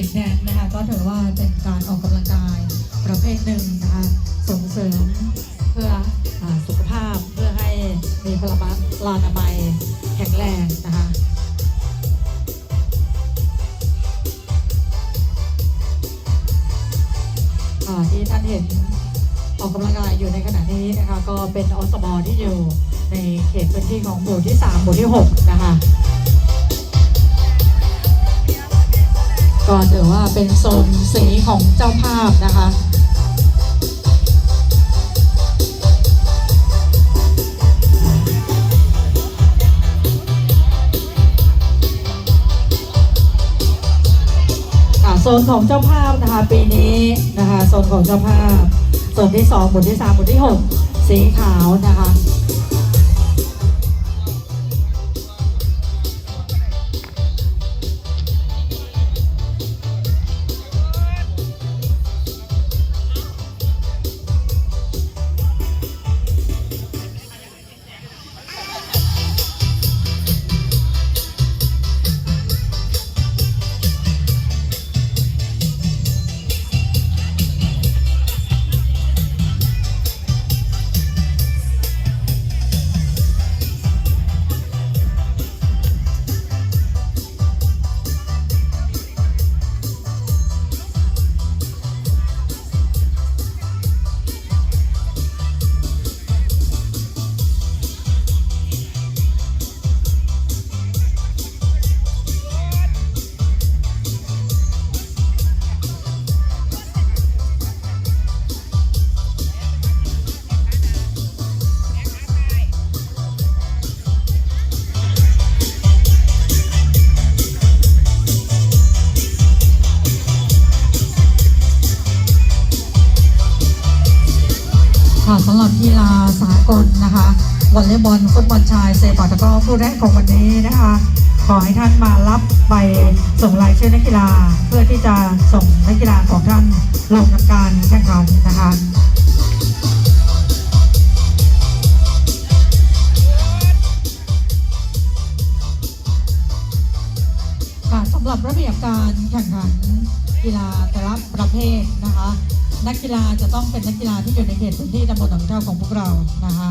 ริกแดนนะคะก็ถือว่าเป็นการออกกำลังกายประเภทหนึ่งนะคะส่งเสริมเพื่ออสุขภาพเพื่อให้มีพลาลานามัยแข็งแรงนะคะที่ท่านเห็นออกกำลังกายอยู่ในขณะนี้นะคะ ก็เป็นอสมที่อยู่ในเขตพื้นที่ของหมู่ที่ 3 หมู่ที่ 6 นะคะ ก็ถือว่าเป็นโซนสีของเจ้าภาพนะคะโซนของเจ้าภาพนะคะปีนี้นะคะโซนของเจ้าภาพโซนที่2หมู่ที่3หมู่ที่ 6 สีขาวนะคะ ค่ะสำหรับกีฬาสากลนะคะวอลเลย์บอลฟุตบอลชายเซปัตะกร้อคู่แรกของวันนี้นะคะ ขอให้ท่านมารับใบส่งรายชื่อนักกีฬาเพื่อที่จะส่งนักกีฬาของท่านลงทำการแข่งขันนะคะสำหรับระเบียบการแข่งขันกีฬาแต่ละประเภทนะคะ นักกีฬาจะต้องเป็นนักกีฬาที่อยู่ในเขตพื้นที่ตำบลหนองเจ้าของพวกเรานะคะ